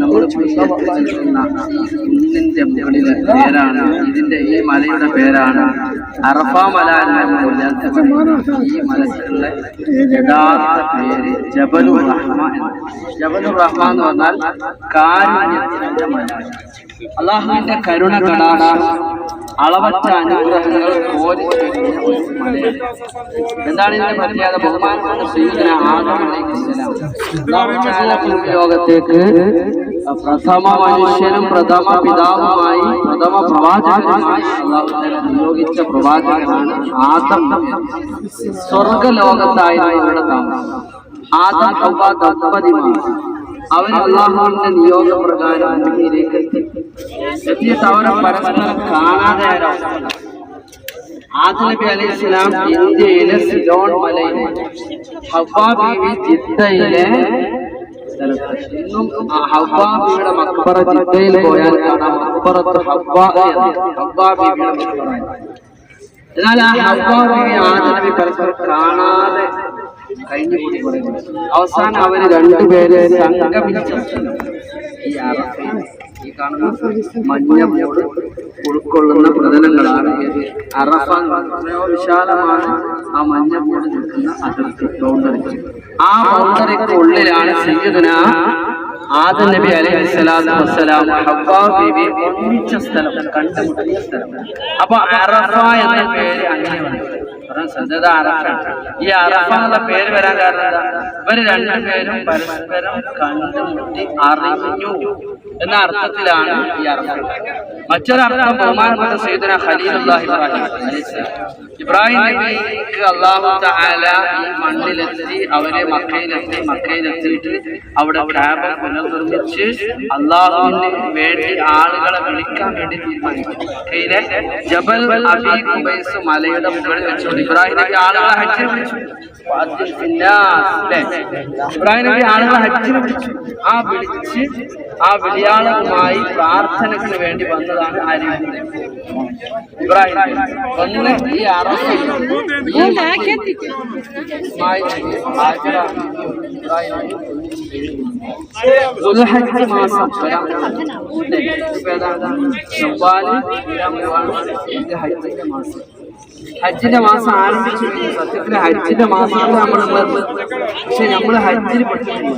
നമ്മൾ കുന്നിന്റെ മുകളിലെ പേരാണ് ഇതിന്റെ ഈ മലയുടെ പേരാണ് അറഫ മല ഈ മലക്കുള്ള യഥാർത്ഥ പേര് ജബലു റഹ്മ എന്ന് ജബലുർ റഹ്മ എന്ന് പറഞ്ഞാൽ കാരുണ്യത്തിന്റെ മല അള്ളാഹുവിന്റെ കരുണ കടാട അളവറ്റ അനുഗ്രഹങ്ങൾ. എന്താണ് ഇതിന്റെ പ്രത്യേകത? ബഹുമാനപ്പെട്ട ശ്രീധന ആദം അലൈഹിസ്സലാം. ലോകത്തേക്ക് പ്രഥമ മനുഷ്യനും പ്രഥമ പിതാവുമായി പ്രഥമ പ്രവാചകനുമായി നിയോഗിച്ച പ്രവാചകനാണ് ആദം സ്വർഗ ലോകത്തായിരുന്നു താമസം. ആദം ഹവ്വ ദമ്പതിമാർ അവർ അള്ളാഹുവിന്റെ നിയോഗപ്രകാരം ഭൂമിയിലേക്ക് എത്തി. എത്തിയിട്ട് അവരെ പരസ്പരം കാണാതെ ഒരവസ്ഥ. ആദം നബി അലൈഹി സ്വലാം ഇന്ത്യയിലെ സിലോൺ മലയിലെ ഹവ്വ ബീവി ജിദ്ദയിലെ സ്ഥലത്ത് ഇന്നും ആ ഹവ്വ ബീവിയുടെ മക്ബറ ജിദ്ദയിൽ പോയാൽ കാണാം. മക്ബറത്ത് ഹവ്വ എന്ന്. ഹവ്വ ബീവിയുടെ മക്ബറ എന്നാൽ ആ ഹവ്വ ബീവി ആദം നബി പരസ്പരം കാണാതെ കഴിഞ്ഞു കൂടി പറയുന്നു അവസാനം അവർ രണ്ടുപേരെ സംഗമിച്ച ഈ അറഫയിൽ ഈ കാണുന്ന മഞ്ഞ ഉൾക്കൊള്ളുന്ന പ്രതലങ്ങളാണ് ഇത് അറഫ വിശാലമാണ് ആ മഞ്ഞ മൂട് നിൽക്കുന്ന അതിർത്തി ബൗണ്ടറി ആ ബൗണ്ടറിക്ക് ഉള്ളിലാണ് സയ്യിദുന ആദം നബി അലൈഹി സ്വലാത്തു വസ്സലാം ഹവ്വാ ബീവി ഒന്നിച്ച സ്ഥലം കണ്ടുമുട്ടിയ സ്ഥലം അപ്പൊ അറഫ എന്ന പേര് അങ്ങനെ കാരണം സജ്ജത ഈ അറഫ എന്നുള്ള പേര് വരാൻ കാരണം എന്താ? ഇവർ രണ്ടുപേരും പരസ്പരം കണ്ടുമുട്ടി അറിഞ്ഞു എന്ന അർത്ഥത്തിലാണ് ഈ അറഫ മറ്റൊരർത്ഥം ബഹുമാനപ്പെട്ട സൈദന ഖലീലുല്ലാഹി ഇബ്രാഹിം ഇബ്രാഹിം നബിക്ക് അള്ളാഹു തആല ഈ മണ്ണിലെത്തി അവരെ മക്കയിലെത്തി മക്കയിലെത്തിയിട്ട് അവിടെ ക്യാബം പുനർനിർമ്മിച്ച് അള്ളാഹുവിന് വേണ്ടി ആളുകളെ വിളിക്കാൻ വേണ്ടി തീരുമാനിച്ചു. മക്കയിലെ ജബൽ അബീ കുബൈസ് മലയുടെ മുകളിൽ വെച്ചുകൊണ്ട് ഇബ്രാഹിം നബി ആളുകളെ ഹജ്ജിന് വിളിച്ചു ഫഅദ്ദിൻ ഫിന്നാസ്, ല്ലേ? ഇബ്രാഹിം നബി ആളുകളെ ഹജ്ജിന് വിളിച്ചു ആ വിളിച്ച് ആ വിളിയാളവുമായി പ്രാർത്ഥനയ്ക്ക് വേണ്ടി വന്നതാണ് ആര്യ ഇബ്രാഹിം നബി. വന്ന് ഈ അറഫയിൽ ഈ ഇസ്മായിൽ നബി, ഹാജറ ബീവി, ഇബ്രാഹിം നബി ദുൽഹജ്ജ് മാസം വരാൻ പോകുന്നു. ഇപ്പൊ ഏതാണ്? ശവ്വാൽ വരാൻ പോവാണ്. ഇത് ഹജ്ജിന്റെ മാസം ഹജ്ജിന്റെ മാസം ആരംഭിച്ചു. സത്യത്തിൽ ഹജ്ജിന്റെ മാസത്തിൽ നമ്മൾ പക്ഷെ നമ്മൾ ഹജ്ജിൽ പെട്ടിട്ടില്ല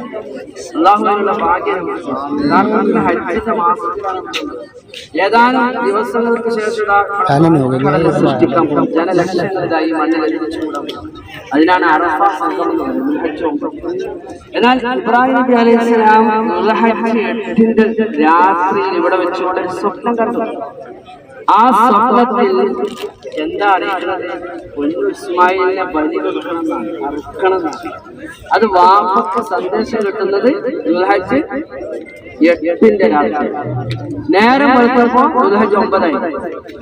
അള്ളാഹുവിനുള്ള ഹജ്ജിന്റെ ഉള്ളത്. ഏതാനും ദിവസങ്ങൾക്ക് ശേഷം സൃഷ്ടിക്കാൻ പോകും ജനലക്ഷങ്ങളിലായി മണ്ണിൽ. അതിനാണ്. എന്നാൽ ഇബ്രാഹിം നബി അലൈഹി സ്വലാം എട്ടിന്റെ രാത്രിയിൽ ഇവിടെ വെച്ചുകൊണ്ട് സ്വപ്നം കണ്ടു ആ സ്വപ്നത്തിൽ എന്താ ഇസ്മായിലിനെ ബലി കൊടുക്കണമെന്നാണ് അത് വാപ്പക്ക് സന്ദേശം കിട്ടുന്നത് എട്ടിന്റെ രാത്രി. നേരം വെളുത്തപ്പോ ദുൽഹജ് ഒമ്പതായി.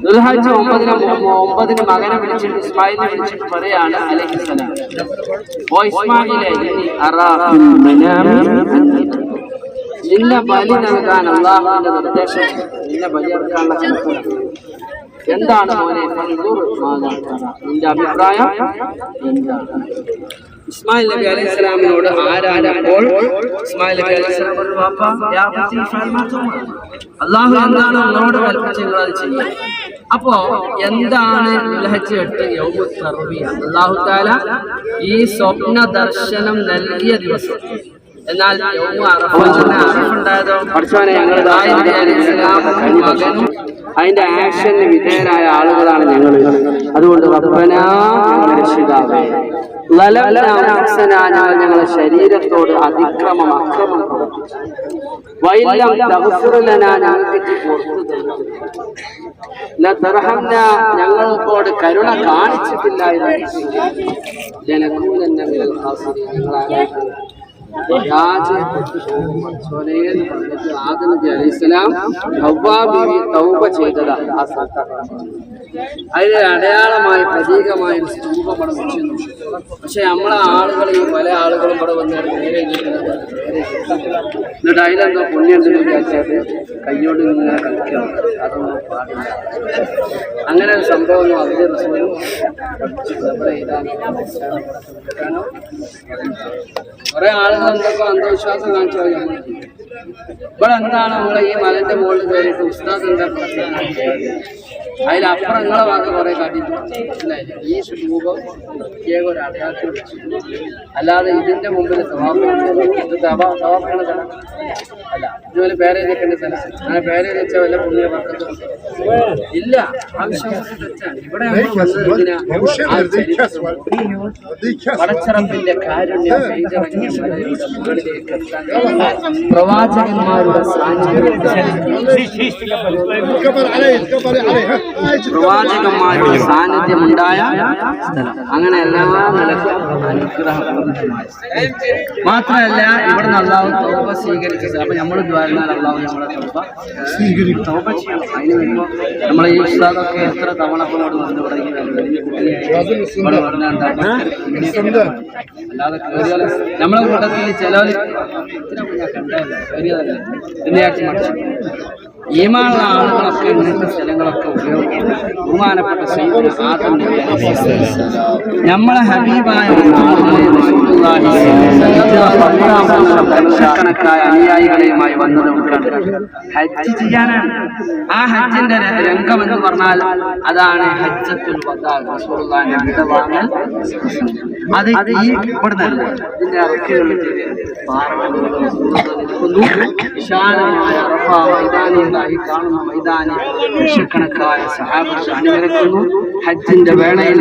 ദുൽഹജ് ഒമ്പതിന് ഒമ്പതിന് മകനെ വിളിച്ചിട്ട് ഇസ്മായിലിനെ വിളിച്ചിട്ട് പറയാണ് അലൈഹിസ്സലാം. ഓ ഇസ്മായിലെ നിന്നെ ബലി നൽകാൻ അള്ളാഹുവിന്റെ നിർദ്ദേശം നിന്നെ ബലിയെടുക്കാനുള്ള എന്താണ് മോനെ. നിന്റെ അഭിപ്രായം? എന്താണ്? ഇസ്മായിൽ നബി അലൈഹി സ്വലാമിനോട് ആരാനപ്പോൾ ഇസ്മായിൽ നബി അലൈഹി സ്വലാം യാ ബുദ്ധി മാ തുഅ്മർ." അള്ളാഹു എന്താണ് നിങ്ങളോട് കൽപ്പിച്ചത് അത് ചെയ്യുക അപ്പോ എന്താണ് എട്ട് യൗമു തർവിയ അള്ളാഹു താല ഈ സ്വപ്ന ദർശനം നൽകിയ ദിവസം. എന്നാൽ മകനും അതിന്റെ ആക്ഷന് വിധേയരായ ആളുകളാണ് ഞങ്ങൾ അതുകൊണ്ട് റബ്ബന രക്ഷിതാവേ. ഞങ്ങളുടെ ശരീരത്തോട് അതിക്രമം അക്രമം ഞങ്ങൾക്കോട് വൈലം കരുണ കാണിച്ചിട്ടില്ലായിരുന്നു. ജനകൂലന്ന മിനൽ എന്ന് പറഞ്ഞിട്ട് ആദം നബി തൗബ ചെയ്തതാണ് ആ സ്ഥലത്താണ് അതിന് അടയാളമായി പ്രതീകമായ ഒരു സ്തൂപം അവിടെ വെച്ചിരുന്നു പക്ഷെ നമ്മളെ ആളുകളെയും പല ആളുകളും ഇവിടെ വന്ന് നേരെ നേരെ. എന്നിട്ട് അതിലെന്തോ പുണ്യുണ്ടെന്ന് വിചാരിച്ചാൽ കയ്യോട് ഇങ്ങനെ കളിക്കണം. അതൊന്നും പാടില്ല. അങ്ങനെ ഒരു സംഭവം അതിന്റെ റസൂലും കുറെ ആളുകൾ എന്തൊക്കെ അന്ധവിശ്വാസം കാണിച്ചാൽ ഇവിടെ എന്താണ് നമ്മളെ ഈ മലന്റെ മുകളിൽ കയറിയിട്ട് ഉസ്താദ് എന്താ അതിലപ്പുറം നിങ്ങളെ വാക്ക് കുറെ കാട്ടിയിട്ടുണ്ട് ഈ രൂപം പ്രത്യേക ഒരു അടയാളത്തിൽ വെച്ചിട്ടുണ്ട് അല്ലാതെ ഇതിന്റെ മുമ്പിൽ സ്ഥലം അല്ല ഇതുപോലെ പേരെഴുതിക്കേണ്ട സ്ഥലം അങ്ങനെ പേരെഴുതി വെച്ച വല്ല പുണ്യ വർക്കത്തും ഇല്ല ആവശ്യം ഇവിടെ കാരുണ്യം മുകളിലേക്ക് എത്താൻ പ്രവാചകന്മാരുടെ സാന്നിധ്യം ഉണ്ടായ സ്ഥലം. അങ്ങനെ എല്ലാ നിലക്കും അനുഗ്രഹപ്രദമായ മാത്രമല്ല ഇവിടെ നല്ലാവും തോപ്പ സ്വീകരിച്ചത്. അപ്പൊ നമ്മൾ ദ്വാരനാൽ അള്ളാഹു നമ്മളെ തോപ സ്വീകരിക്കും തോപ ചെയ്യണം. നമ്മളെ ഈ ഉസ്താദൊക്കെ എത്ര തവണ കൊണ്ട് വന്നു തുടങ്ങി അല്ലാതെ നമ്മളെ കൂട്ടത്തിൽ ചില ഞാൻ കണ്ടതല്ല? ಧನ್ಯವಾದ ഈമാനുള്ള ഇങ്ങനത്തെ സ്ഥലങ്ങളൊക്കെ ഉപയോഗിക്കുന്നത് ബഹുമാനപ്പെട്ട സ്വലാം. നമ്മളെ ഹബീബായ ലക്ഷക്കണക്കായ അനുയായികളെയുമായി വന്നത്? ഹജ്ജ് ചെയ്യാനാണ് ആ ഹജ്ജിന്റെ രംഗം എന്ന് പറഞ്ഞാൽ അതാണ് ഹജ്ജത്തുൽ വിടവാങ്ങൽ അത് ഈ ഇവിടെ ഇതിന്റെ വിശാലമായ മൈതാനിയിലായി കാണുന്ന മൈതാനി ലക്ഷക്കണക്കായ സഹാബത്ത് അണിനിരക്കുന്നു. ഹജ്ജിന്റെ വേളയിൽ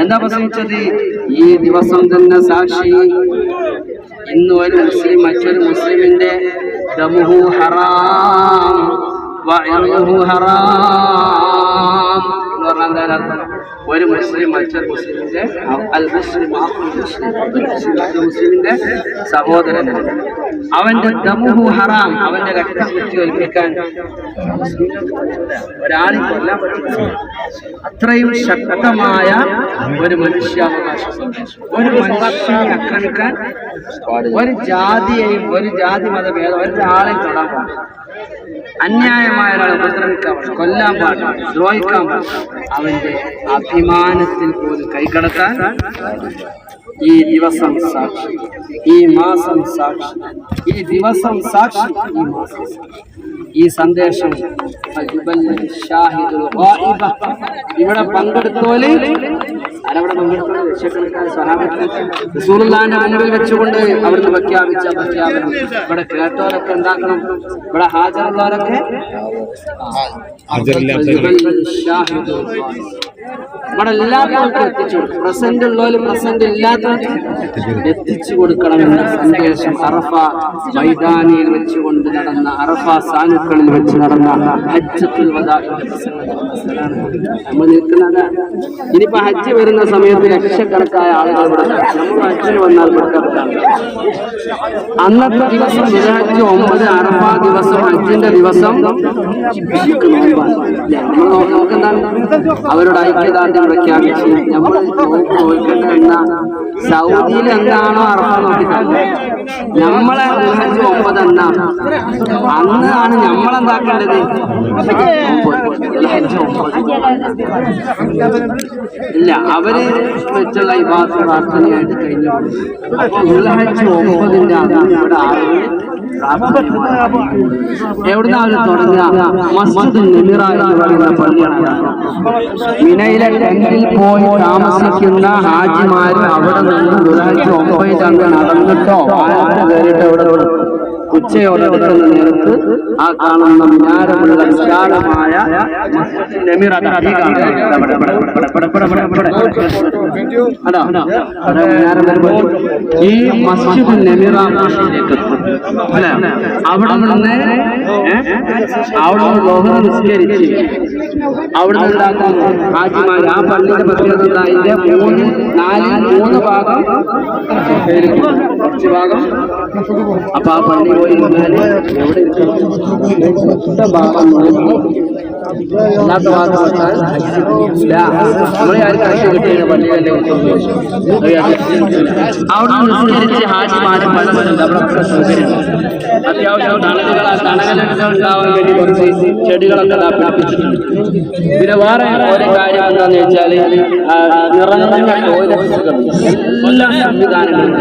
എന്താ പ്രസംഗിച്ചത്? ഈ ദിവസം തന്നെ സാക്ഷി ഇന്ന് ഒരു മുസ്ലിം മറ്റൊരു മുസ്ലിമിന്റെ ദമുഹു ഹറാം ഹറാം എന്ന് പറഞ്ഞാൽ അർത്ഥം ഒരു മുസ്ലിം മറ്റൊരു മുസ്ലിമിന്റെ അൽ മുസ്ലിം മുസ്ലിമിന്റെ സഹോദരൻ. അവന്റെ ദമുഹു ഹറാം അവന്റെ രക്തം കുത്തി ഒലിപ്പിക്കാൻ ഒരാളെ കൊല്ലാൻ പറ്റില്ല. അത്രയും ശക്തമായ ഒരു മനുഷ്യാവകാശ. ഒരു മനുഷ്യനെ ആക്രമിക്കാൻ ഒരു ജാതിയെയും ഒരു ജാതി മതഭേദം ഒരാളെയും തൊടാൻ പാടില്ല. അന്യായമായ ഒരാളെ ഉപദ്രവിക്കാൻ പാടില്ല. കൊല്ലാൻ പാടില്ല. ദ്രോഹിക്കാൻ പാടില്ല. അവന്റെ അഭിമാനത്തിൽ പോലും കൈകടത്താൻ ഈ ദിവസം സാക്ഷി. ഈ മാസം സാക്ഷി. ഈ ദിവസം സാക്ഷി ഈ മാസം ഈ സന്ദേശം. ഇവിടെ പങ്കെടുത്തോൽ ആരവിടെ മുന്നിൽ വെച്ചുകൊണ്ട് അവിടുന്ന് പ്രഖ്യാപിച്ച പ്രഖ്യാപനം. ഇവിടെ കേട്ടവരൊക്കെ എന്താക്കണം? ഇവിടെ ഹാജറുള്ളവരൊക്കെ. ഇവിടെ എല്ലാവർക്കും എത്തിച്ചു കൊടുക്കും. പ്രസന്റ് ഉള്ളവരും പ്രസന്റ് ഇല്ലാത്തവർക്കും എത്തിച്ചു കൊടുക്കണമെന്ന സന്ദേശം അറഫ മൈതാനിയിൽ വെച്ചുകൊണ്ട് നടന്ന അറഫ സാനുക്കളിൽ വെച്ച് നടന്ന ഹജ്ജത്തുൽ നമ്മൾ നിൽക്കുന്നത് ഇനിയിപ്പോ ഹജ്ജ് വരുന്ന സമയത്ത് ലക്ഷക്കണക്കായ ആളുകൾ ഇവിടെ. നമ്മൾ ഹജ്ജിന് വന്നാൽ അന്നത്തെ ദിവസം ബുധനാഴ്ച ഒമ്പത് അറഫ ദിവസം ഹജ്ജിന്റെ ദിവസം. നമുക്ക് നമുക്കെന്താണ് അവരുടെ ഐക്യദാർഢ്യം പ്രഖ്യാപിച്ച് നമ്മൾ നോമ്പ് നോക്കേണ്ടതെന്ന സൗദിയിൽ എന്താണോ അറഫ നോക്കിയിട്ടുണ്ട് നമ്മളെ ദുൽഹജ്ജ് ഒമ്പത് എന്നാണ് അന്ന് ആണ് നമ്മളെന്താക്കേണ്ടത് ഇല്ല അവർ വെച്ചുള്ള ഇബാദത്ത് പ്രാർത്ഥനയായിട്ട് കഴിഞ്ഞു. അപ്പൊ ദുൽഹജ്ജ് ഒമ്പതിന്റെ അതാണ് ഇവിടെ ആളുകൾ എവിടുന്ന അവർ തുടങ്ങുക? മസ്ജിദ് നിമിറ എന്ന് പറയുന്ന പള്ളിയാണ്. മിനയിലെ ടെന്റിൽ പോയി താമസിക്കുന്ന ഹാജിമാര് അവിടെ കയറിയിട്ടോ ഇവിടെ ഉച്ചയോടെ എടുക്കുന്ന നേരത്ത് ആ കാണുന്ന മിനാരമുള്ള വിശാലമായ ഈ അവിടെ മസ്ജിദ് അവിടെ നിന്ന്? അവിടെ ലോഹം നിസ്കരിച്ച് അവിടെ ഉണ്ടാക്കുന്ന ആ പള്ളിയുടെ പ്രത്യേകത എന്താ? മൂന്ന് നാല് മൂന്ന് ഭാഗം കുറച്ച് ഭാഗം അപ്പൊ ആ പള്ളി പോയി ഇരുന്നാൽ ചെടികളൊക്കെ പിന്നെ വേറെ ഒരു കാര്യം എന്താന്ന് വെച്ചാൽ നിറഞ്ഞ എല്ലാ സംവിധാനങ്ങളും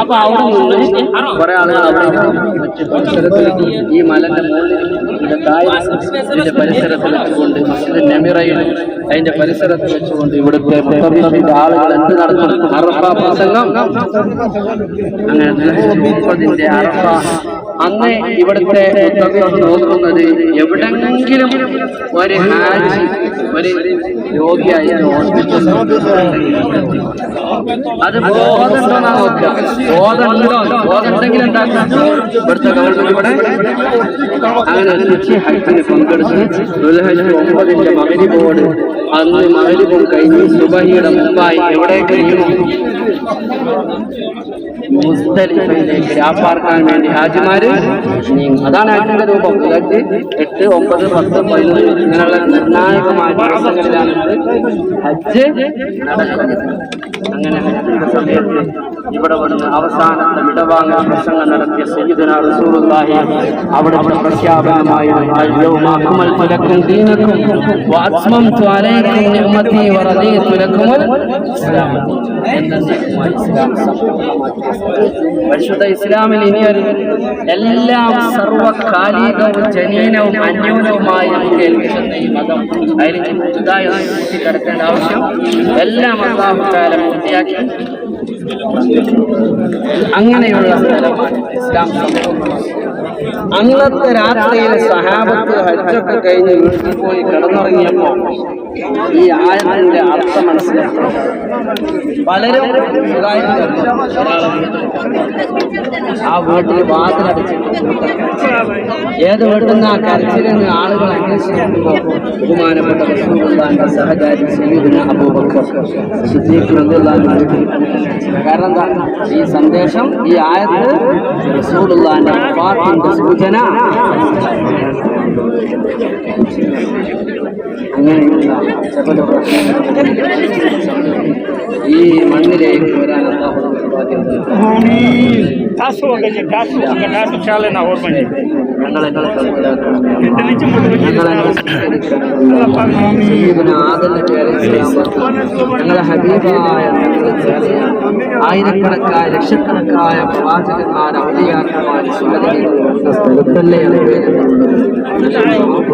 അപ്പൊ അവിടെ നിന്ന് കുറെ ആളുകൾ അവിടെ ഈ മലന്റെ മുകളിൽ ഇതിന്റെ പരിസരത്തിൽ വെച്ചുകൊണ്ട് മസ്ജിദ് നെമിറയിൽ അതിന്റെ പരിസരത്ത് വെച്ചുകൊണ്ട് ഇവിടുത്തെ ആളുകൾ എന്ത് നടത്തും അറഫ പ്രസംഗം. അങ്ങനെ അറഫ. അന്ന് ഇവിടുത്തെ നോക്കുന്നത് എവിടെങ്കിലും ഒരു ഹാജി ഒരു രോഗിയായി ഹോസ്പിറ്റലിൽ അത് ബോധമുണ്ടോന്നാ നോക്കുക ബോധമുണ്ടോ ബോധമുണ്ടെങ്കിൽ എന്താക്കാം ഇവിടുത്തെ ഗവൺമെന്റ് ഇവിടെ അങ്ങനെ എത്തിച്ച് ഹജ്ജിന് പങ്കെടുത്ത് ദുൽഹജ്ജ് ഒമ്പതിന്റെ മകരിബോട് അന്ന് മകരിബും കഴിഞ്ഞ് സുബഹിയുടെ മുമ്പായി എവിടെ കഴിയുമോ മുസ്തലിഫയിലേക്ക് രാപ്പാർക്കാൻ വേണ്ടി ഹാജിമാര് നീങ്ങും അതാണ് ആറ്റിന്റെ രൂപം. ദുൽഹജ്ജ് എട്ട് ഒമ്പത് പത്ത് പതിനൊന്ന് ഇങ്ങനെയുള്ള നിർണായകമായ ദിവസങ്ങളിലാണ് ഹജ്ജ് അങ്ങനെ ഹജ്ജിന്റെ സമയത്ത് ഇവിടെ വന്ന് അവസാനത്തെ വിടവാങ്ങാൻ പ്രസംഗം നടത്തിയ സയ്യിദന റസൂലുള്ളാഹി അവിടെ പ്രഖ്യാപനമായിരുന്നു അൽയൗമ അക്മൽ ഫലക്കും ദീനക്കും വഅത്മംതു അലൈക്കും നിഅമതി വറദീതു ലക്കുമുൽ ഇസ്ലാം. എന്നേക്കുമായി ഇസ്ലാം സമ്പൂർണമാക്കി പരിശുദ്ധ ഇസ്ലാമിൽ ഇനി ഒരു എല്ലാം സർവകാലികവും ജനീനവും അന്യൂനവുമായി നമുക്ക് ഏൽപ്പിക്കുന്ന ഈ മതം. അതിന് പുതുതായി കിടക്കേണ്ട ആവശ്യം എല്ലാം അള്ളാഹു പൂർത്തിയാക്കി. അങ്ങനെയുള്ള സ്ഥലമാണ് ഇസ്ലാം സമൂഹം. അന്നത്തെ രാത്രിയിൽ സഹാബത്ത് ഹജ്ജൊക്കെ കഴിഞ്ഞ് വീട്ടിൽ പോയി കിടന്നുറങ്ങിയപ്പോ ഈ ആയത്തിന്റെ അർത്ഥം മനസ്സിലാക്കി പലരും ആ വീട്ടിൽ വാതിലടച്ചിട്ട് ഏത് വീട്ടിന്ന് ആ കരച്ചിലെന്ന് ആളുകൾ ബഹുമാനപ്പെട്ട സഹചാരി അബൂബക്കർ കാരണം എന്താ? ഈ സന്ദേശം ഈ ആയത്ത് റസൂലുള്ളാന്റെ വഫാത്തിന്റെ സൂചന. ഈ മണ്ണിലേക്ക് വരാൻ ഭാഗ്യം ഞങ്ങളെ ഹബീബായ ആയിരക്കണക്കായ ലക്ഷക്കണക്കായ പ്രവാചകന്മാർ അവധിയാക്കന്മാർ സ്ഥലത്തല്ലേ